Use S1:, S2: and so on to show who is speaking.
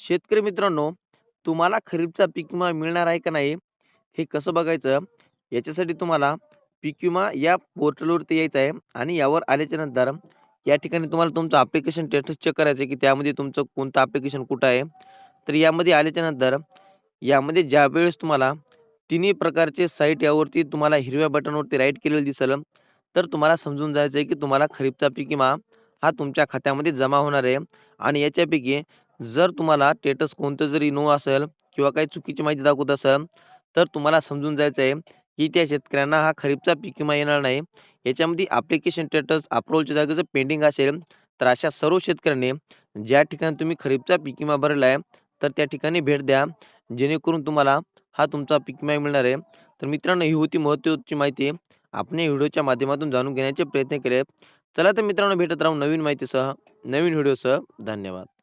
S1: शेतकरी मित्रांनो, तुम्हाला खरीपचा पीक विमा मिळणार आहे का नाही, हे कसं बघायचं? याच्यासाठी तुम्हाला पीक विमा या पोर्टलवरती यायचं आहे आणि यावर आल्याच्यानंतर या ठिकाणी तुम्हाला तुमचं ॲप्लिकेशन स्टेटस चेक करायचं आहे, की त्यामध्ये तुमचं कोणतं ॲप्लिकेशन कुठं आहे. तर यामध्ये आल्याच्यानंतर यामध्ये ज्या वेळेस तुम्हाला तिन्ही प्रकारचे साईट यावरती तुम्हाला हिरव्या बटनवरती राईट केलेलं दिसल तर तुम्हाला समजून जायचं आहे, की तुम्हाला खरीपचा पीक विमा हा तुमच्या खात्यामध्ये जमा होणार आहे आणि याच्यापैकी जर तुम्हाला स्टेटस कोणतं जरी नो असेल किंवा काही चुकीची माहिती दाखवत असेल, तर तुम्हाला समजून जायचं आहे, की त्या शेतकऱ्यांना हा खरीपचा पीक विमा येणार नाही. याच्यामध्ये ॲप्लिकेशन स्टेटस अप्रूव्हलच्या जागी जर पेंडिंग असेल, तर अशा सर्व शेतकऱ्यांनी ज्या ठिकाणी तुम्ही खरीपचा पीक विमा भरला आहे, तर त्या ठिकाणी भेट द्या. जेणेकरून तुम्हाला हा तुमचा पीक विमा मिळणार आहे. तर मित्रांनो, ही होती महत्त्वाची माहिती. आपण व्हिडिओच्या माध्यमातून जाणून घेण्याचे प्रयत्न केले. चला तर मित्रांनो, भेटत राहू नवीन माहितीसह, नवीन व्हिडिओसह. धन्यवाद.